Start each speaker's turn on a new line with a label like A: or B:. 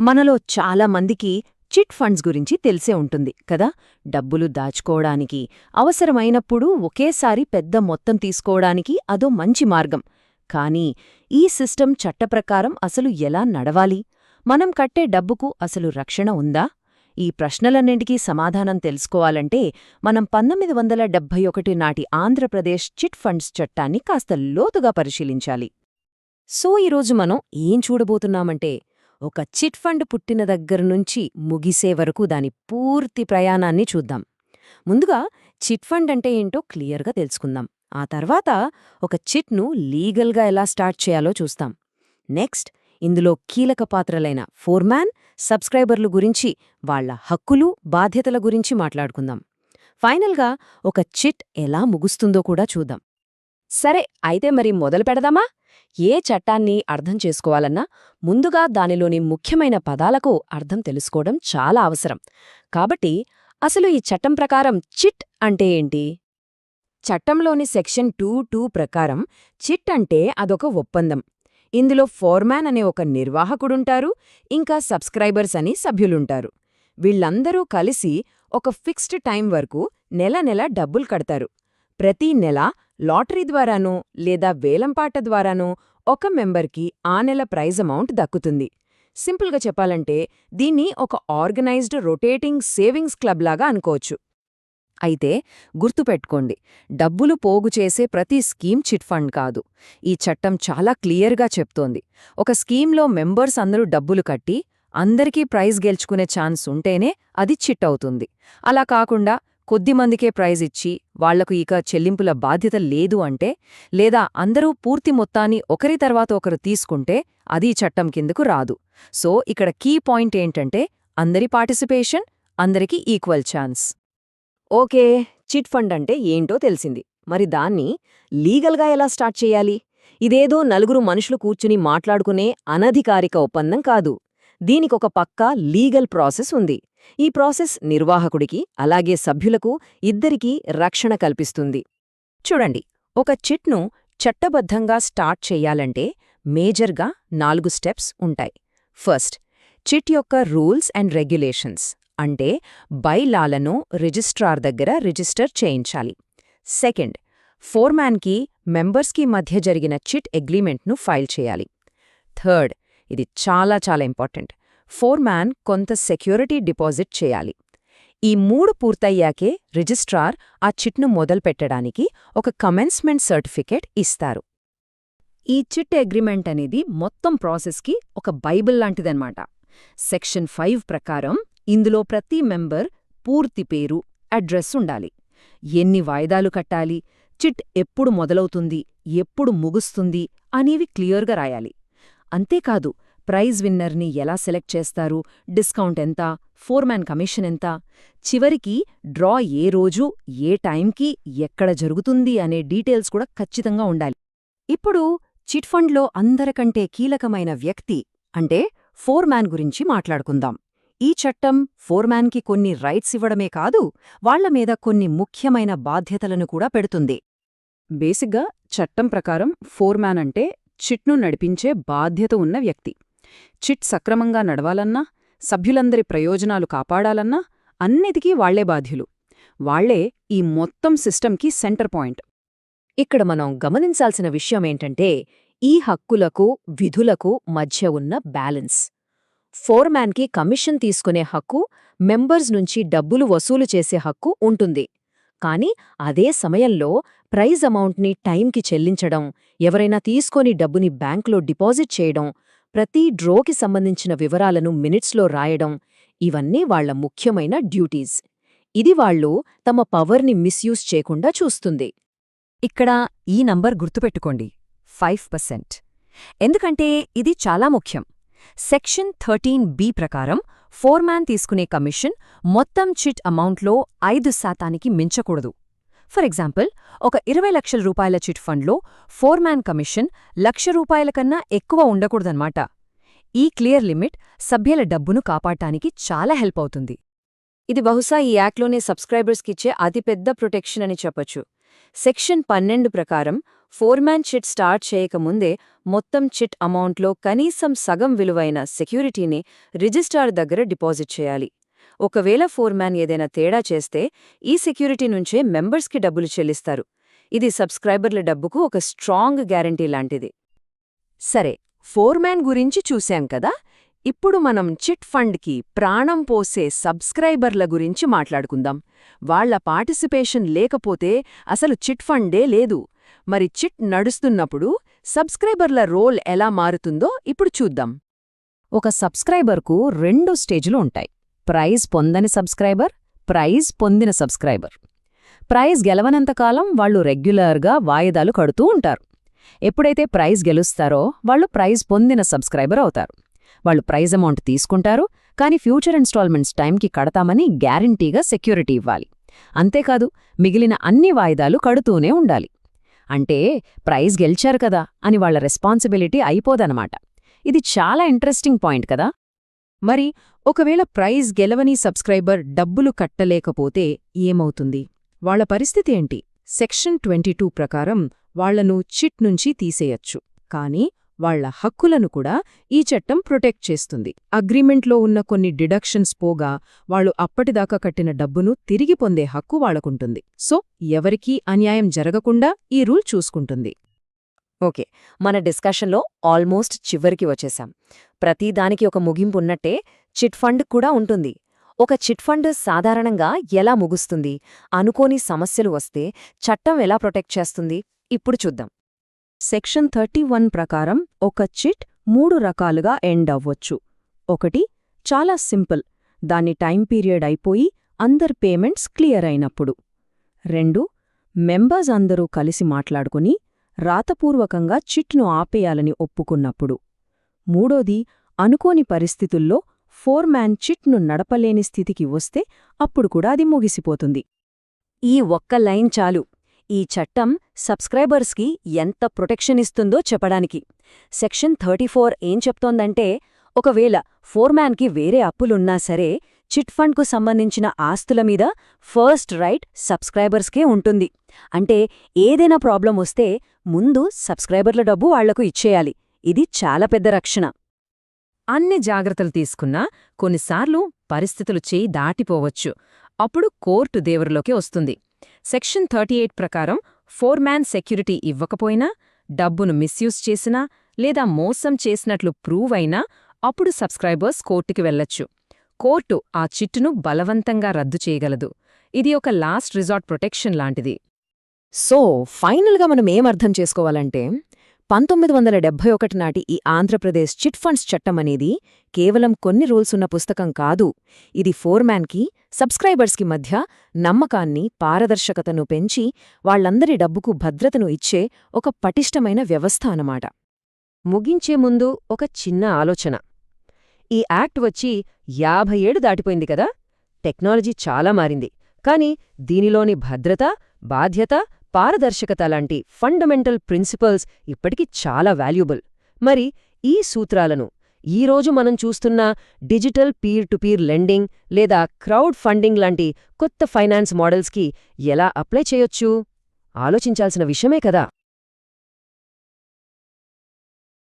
A: మనలో చాలా మందికి చిట్ ఫండ్స్ గురించి తెలిసే ఉంటుంది కదా? డబ్బులు దాచుకోవడానికి అవసరమైనప్పుడు ఒకేసారి పెద్ద మొత్తం తీసుకోవడానికి అదో మంచి మార్గం. కానీ ఈ సిస్టమ్ చట్టప్రకారం అసలు ఎలా నడవాలి? మనం కట్టే డబ్బుకు అసలు రక్షణ ఉందా? ఈ ప్రశ్నలన్నింటికీ సమాధానం తెలుసుకోవాలంటే మనం పంతొమ్మిది వందల డెబ్భై ఒకటి నాటి ఆంధ్రప్రదేశ్ చిట్ ఫండ్స్ చట్టాన్ని కాస్త లోతుగా పరిశీలించాలి. సో ఈరోజు మనం ఏం చూడబోతున్నామంటే ఒక చిట్ ఫండ్ పుట్టిన దగ్గరనుంచి ముగిసే వరకు దాని పూర్తి ప్రయాణాన్ని చూద్దాం. ముందుగా చిట్ ఫండ్ అంటే ఏంటో క్లియర్గా తెలుసుకుందాం. ఆ తర్వాత ఒక చిట్ను లీగల్గా ఎలా స్టార్ట్ చేయాలో చూస్తాం. నెక్స్ట్ ఇందులో కీలక పాత్రలైన ఫోర్మ్యాన్ సబ్స్క్రైబర్లు గురించి వాళ్ళ హక్కులు బాధ్యతల గురించి మాట్లాడుకుందాం. ఫైనల్గా ఒక చిట్ ఎలా ముగుస్తుందో కూడా చూద్దాం. సరే అయితే మరి మొదలు పెడదామా? ఏ చట్టాన్ని అర్థం చేసుకోవాలన్నా ముందుగా దానిలోని ముఖ్యమైన పదాలకు అర్థం తెలుసుకోవడం చాలా అవసరం. కాబట్టి అసలు ఈ చట్టం ప్రకారం చిట్ అంటే ఏంటి? చట్టంలోని సెక్షన్ టూ టూ ప్రకారం చిట్ అంటే అదొక ఒప్పందం. ఇందులో ఫోర్మాన్ అనే ఒక నిర్వాహకుడుంటారు ఇంకా సబ్స్క్రైబర్స్ అని సభ్యులుంటారు. వీళ్ళందరూ కలిసి ఒక ఫిక్స్డ్ టైం వరకు నెల నెల డబ్బులు కడతారు. ప్రతి నెల లాటరీ ద్వారానో లేదా వేలంపాట ద్వారానో ఒక మెంబర్కి ఆ నెల ప్రైజ్ అమౌంట్ దక్కుతుంది. సింపుల్గా చెప్పాలంటే దీన్ని ఒక ఆర్గనైజ్డ్ రొటేటింగ్ సేవింగ్స్ క్లబ్ లాగా అనుకోవచ్చు. అయితే గుర్తుపెట్టుకోండి డబ్బులు పోగు చేసే ప్రతి స్కీమ్ చిట్ ఫండ్ కాదు. ఈ చట్టం చాలా క్లియర్గా చెప్తోంది. ఒక స్కీమ్లో మెంబర్స్ అందరూ డబ్బులు కట్టి అందరికీ ప్రైజ్ గెలుచుకునే ఛాన్స్ ఉంటేనే అది చిట్ అవుతుంది. అలా కాకుండా కొద్దిమందికే ప్రైజ్ ఇచ్చి వాళ్ళకు ఇక చెల్లింపుల బాధ్యత లేదు అంటే లేదా అందరూ పూర్తి మొత్తాన్ని ఒకరి తర్వాత ఒకరు తీసుకుంటే అది చట్టం కిందకు రాదు. సో ఇక్కడ కీ పాయింట్ ఏంటంటే అందరి పార్టిసిపేషన్ అందరికీ equal chance. Okay chit fund అంటే ఏంటో తెలిసింది. మరి దాన్ని లీగల్గా ఎలా స్టార్ట్ చేయాలి? ఇదేదో నలుగురు మనుషులు కూర్చుని మాట్లాడుకునే అనధికారిక ఒప్పందం కాదు. దీనికొక పక్కా లీగల్ ప్రాసెస్ ఉంది. ఈ ప్రాసెస్ నిర్వాహకుడికి అలాగే సభ్యులకు ఇద్దరికీ రక్షణ కల్పిస్తుంది. చూడండి ఒక చిట్ను చట్టబద్ధంగా స్టార్ట్ చెయ్యాలంటే మేజర్గా నాలుగు స్టెప్స్ ఉంటాయి. ఫస్ట్ చిట్ యొక్క రూల్స్ అండ్ రెగ్యులేషన్స్ అంటే బైలాలను రిజిస్ట్రార్ దగ్గర రిజిస్టర్ చేయించాలి. సెకండ్ ఫోర్మ్యాన్కి మెంబర్స్కి మధ్య జరిగిన చిట్ అగ్రిమెంట్ను ఫైల్ చేయాలి. థర్డ్ ఇది చాలా చాలా ఇంపార్టెంట్ ఫోర్మాన్ కొంత సెక్యూరిటీ డిపాజిట్ చేయాలి. ఈ మూడు పూర్తయ్యాకే రిజిస్ట్రార్ ఆ చిట్ను మొదలుపెట్టడానికి ఒక కమెన్స్మెంట్ సర్టిఫికేట్ ఇస్తారు. ఈ చిట్ అగ్రిమెంట్ అనేది మొత్తం ప్రాసెస్కి ఒక బైబిల్ లాంటిదన్నమాట. సెక్షన్ ఫైవ్ ప్రకారం ఇందులో ప్రతి మెంబర్ పూర్తి పేరు అడ్రస్ ఉండాలి. ఎన్ని వాయిదాలు కట్టాలి చిట్ ఎప్పుడు మొదలవుతుంది ఎప్పుడు ముగుస్తుంది అనేవి క్లియర్గా రాయాలి. అంతేకాదు ప్రైజ్ విన్నర్ని ఎలా సెలెక్ట్ చేస్తారు డిస్కౌంట్ ఎంత ఫోర్మ్యాన్ కమిషన్ ఎంత చివరికి డ్రా ఏ రోజు ఏ టైంకి ఎక్కడ జరుగుతుంది అనే డీటెయిల్స్ కూడా ఖచ్చితంగా ఉండాలి. ఇప్పుడు చిట్ ఫండ్లో అందరికంటే కీలకమైన వ్యక్తి అంటే ఫోర్మ్యాన్ గురించి మాట్లాడుకుందాం. ఈ చట్టం ఫోర్మ్యాన్కి కొన్ని రైట్స్ ఇవ్వడమే కాదు వాళ్ళ మీద కొన్ని ముఖ్యమైన బాధ్యతలను కూడా పెడుతుంది. బేసిగ్గా చట్టం ప్రకారం ఫోర్మ్యాన్ అంటే చిట్ను నడిపించే బాధ్యత ఉన్న వ్యక్తి. చిట్ సక్రమంగా నడవాలన్నా సభ్యులందరి ప్రయోజనాలు కాపాడాలన్నా అన్నిటికీ వాళ్ళే బాధ్యులు. వాళ్ళే ఈ మొత్తం సిస్టంకి సెంటర్ పాయింట్. ఇక్కడ మనం గమనించాల్సిన విషయమేంటంటే ఈ హక్కులకు విధులకు మధ్య ఉన్న బ్యాలెన్స్. ఫోర్మ్యాన్కి కమిషన్ తీసుకునే హక్కు మెంబర్స్ నుంచి డబ్బులు వసూలు చేసే హక్కు ఉంటుంది. కాని అదే సమయంలో ప్రైజ్ అమౌంట్ని టైంకి చెల్లించడం ఎవరైనా తీసుకొని డబ్బుని బ్యాంకులో డిపాజిట్ చేయడం ప్రతి డ్రోకి సంబంధించిన వివరాలను మినిట్స్లో రాయడం ఇవన్నీ వాళ్ళ ముఖ్యమైన డ్యూటీస్. ఇది వాళ్ళు తమ పవర్ని మిస్యూజ్ చేయకుండా చూస్తుంది. ఇక్కడ ఈ నంబర్ గుర్తుపెట్టుకోండి ఫైవ్ పర్సెంట్. ఎందుకంటే ఇది చాలా ముఖ్యం. సెక్షన్ థర్టీన్ బి ప్రకారం ఫోర్మ్యాన్ తీసుకునే కమిషన్ మొత్తం చిట్ అమౌంట్లో ఐదు శాతానికి మించకూడదు. ఫర్ ఎగ్జాంపుల్ ఒక ఇరవై లక్షల రూపాయల చిట్ ఫండ్లో ఫోర్మ్యాన్ కమిషన్ లక్ష రూపాయల కన్నా ఎక్కువ ఉండకూడదన్నమాట. ఈ క్లియర్ లిమిట్ సభ్యుల డబ్బును కాపాడటానికి చాలా హెల్ప్ అవుతుంది. ఇది బహుశా ఈ యాక్ట్లోనే సబ్స్క్రైబర్స్కిచ్చే అతిపెద్ద ప్రొటెక్షన్ అని చెప్పొచ్చు. సెక్షన్ పన్నెండు ప్రకారం ఫోర్మ్యాన్ చిట్ స్టార్ట్ చేయకముందే మొత్తం చిట్ అమౌంట్లో కనీసం సగం విలువైన సెక్యూరిటీని రిజిస్ట్రార్ దగ్గర డిపాజిట్ చేయాలి. ఒకవేళ ఫోర్మ్యాన్ ఏదైనా తేడా చేస్తే ఈ సెక్యూరిటీ నుంచే మెంబర్స్కి డబ్బులు చెల్లిస్తారు. ఇది సబ్స్క్రైబర్ల డబ్బుకు ఒక స్ట్రాంగ్ గ్యారంటీ లాంటిది. సరే ఫోర్మ్యాన్ గురించి చూశాం కదా? ఇప్పుడు మనం చిట్ ఫండ్కి ప్రాణం పోసే సబ్స్క్రైబర్ల గురించి మాట్లాడుకుందాం. వాళ్ళ పార్టిసిపేషన్ లేకపోతే అసలు చిట్ ఫండే లేదు. మరి చిట్ నడుస్తున్నప్పుడు సబ్స్క్రైబర్ల రోల్ ఎలా మారుతుందో ఇప్పుడు చూద్దాం. ఒక సబ్స్క్రైబర్కు రెండు స్టేజ్లు ఉంటాయి. ప్రైజ్ పొందని సబ్స్క్రైబర్ ప్రైజ్ పొందిన సబ్స్క్రైబర్. ప్రైజ్ గెలవనంతకాలం వాళ్ళు రెగ్యులర్గా వాయిదాలు కడుతూ ఉంటారు. ఎప్పుడైతే ప్రైజ్ గెలుస్తారో వాళ్ళు ప్రైజ్ పొందిన సబ్స్క్రైబర్ అవుతారు. వాళ్ళు ప్రైజ్ అమౌంట్ తీసుకుంటారు కానీ ఫ్యూచర్ ఇన్స్టాల్మెంట్స్ టైంకి కడతామని గ్యారంటీగా సెక్యూరిటీ ఇవ్వాలి. అంతేకాదు మిగిలిన అన్ని వాయిదాలు కడుతూనే ఉండాలి. అంటే ప్రైజ్ గెలిచారు కదా అని వాళ్ళ రెస్పాన్సిబిలిటీ అయిపోదనమాట. ఇది చాలా ఇంట్రెస్టింగ్ పాయింట్ కదా? మరి ఒకవేళ ప్రైజ్ గెలవని సబ్స్క్రైబర్ డబ్బులు కట్టలేకపోతే ఏమవుతుంది? వాళ్ళ పరిస్థితి ఏంటి? సెక్షన్ ట్వంటీ ప్రకారం వాళ్ళను చిట్ నుంచి తీసేయచ్చు. కానీ వాళ్ళ హక్కులను కూడా ఈ చట్టం ప్రొటెక్ట్ చేస్తుంది. అగ్రిమెంట్లో ఉన్న కొన్ని డిడక్షన్స్ పోగా వాళ్ళు అప్పటిదాకా కట్టిన డబ్బును తిరిగి పొందే హక్కు వాళ్ళకుంటుంది సో ఎవరికీ అన్యాయం జరగకుండా ఈ రూల్ చూసుకుంటుంది. ఓకే. మన డిస్కషన్లో ఆల్మోస్ట్ చివరికి వచ్చేసాం. ప్రతిదానికి ఒక ముగింపు ఉన్నట్టే చిట్ ఫండ్ కూడా ఉంటుంది. ఒక చిట్ ఫండ్ సాధారణంగా ఎలా ముగుస్తుంది? అనుకోని సమస్యలు వస్తే చట్టం ఎలా ప్రొటెక్ట్ చేస్తుంది? ఇప్పుడు చూద్దాం. సెక్షన్ థర్టీ వన్ ప్రకారం ఒక చిట్ మూడు రకాలుగా ఎండ్ అవ్వొచ్చు. ఒకటి చాలా సింపుల్. దాని టైం పీరియడ్ అయిపోయి అందరి పేమెంట్స్ క్లియర్ అయినప్పుడు. రెండు మెంబర్స్ అందరూ కలిసి మాట్లాడుకుని రాతపూర్వకంగా చిట్ను ఆపేయాలని ఒప్పుకున్నప్పుడు. మూడోది అనుకోని పరిస్థితుల్లో ఫోర్మ్యాన్ చిట్ను నడపలేని స్థితికి వస్తే అప్పుడు కూడా అది ముగిసిపోతుంది. ఈ ఒక్క లైన్ చాలు. ఈ చట్టం సబ్స్క్రైబర్స్కి ఎంత ప్రొటెక్షన్ ఇస్తుందో చెప్పడానికి. సెక్షన్ థర్టీ ఫోర్ ఏం చెప్తోందంటే ఒకవేళ ఫోర్మ్యాన్కి వేరే అప్పులున్నా సరే చిట్ ఫండ్కు సంబంధించిన ఆస్తుల మీద ఫస్ట్ రైట్ సబ్స్క్రైబర్స్కే ఉంటుంది. అంటే ఏదైనా ప్రాబ్లం వస్తే ముందు సబ్స్క్రైబర్ల డబ్బు వాళ్ళకు ఇచ్చేయాలి. ఇది చాలా పెద్ద రక్షణ. అన్ని జాగ్రత్తలు తీసుకున్నా కొన్నిసార్లు పరిస్థితులు చేయి దాటిపోవచ్చు. అప్పుడు కోర్టు దేవరులోకి వస్తుంది. సెక్షన్ థర్టీ ఎయిట్ ప్రకారం ఫోర్మ్యాన్ సెక్యూరిటీ ఇవ్వకపోయినా డబ్బును మిస్యూజ్ చేసినా లేదా మోసం చేసినట్లు ప్రూవ్ అయినా అప్పుడు సబ్స్క్రైబర్స్ కోర్టుకి వెళ్ళొచ్చు కోర్టు ఆ చిట్టును బలవంతంగా రద్దు చేయగలదు. ఇది ఒక లాస్ట్ రిజార్ట్ ప్రొటెక్షన్ లాంటిది. సో ఫైనల్గా మనం ఏమర్థం చేసుకోవాలంటే పంతొమ్మిది వందల డెబ్బై ఒకటి నాటి ఈ ఆంధ్రప్రదేశ్ చిట్ ఫండ్స్ చట్టం అనేది కేవలం కొన్ని రూల్స్ ఉన్న పుస్తకం కాదు. ఇది ఫోర్మ్యాన్కి సబ్స్క్రైబర్స్కి మధ్య నమ్మకాన్ని పారదర్శకతను పెంచి వాళ్ళందరి డబ్బుకు భద్రతను ఇచ్చే ఒక పటిష్టమైన వ్యవస్థ అన్నమాట. ముగించే ముందు ఒక చిన్న ఆలోచన. ఈ యాక్ట్ వచ్చి యాభై ఏడు దాటిపోయింది కదా? టెక్నాలజీ చాలా మారింది. కాని దీనిలోని భద్రత బాధ్యత పారదర్శకత లాంటి ఫండమెంటల్ ప్రిన్సిపల్స్ ఇప్పటికీ చాలా వాల్యుబుల్. మరి ఈ సూత్రాలను ఈరోజు మనం చూస్తున్న digital peer to peer lending లేదా క్రౌడ్ ఫండింగ్ లాంటి కొత్త ఫైనాన్స్ మోడల్స్కి ఎలా అప్లై చేయొచ్చు? ఆలోచించాల్సిన విషయమే కదా!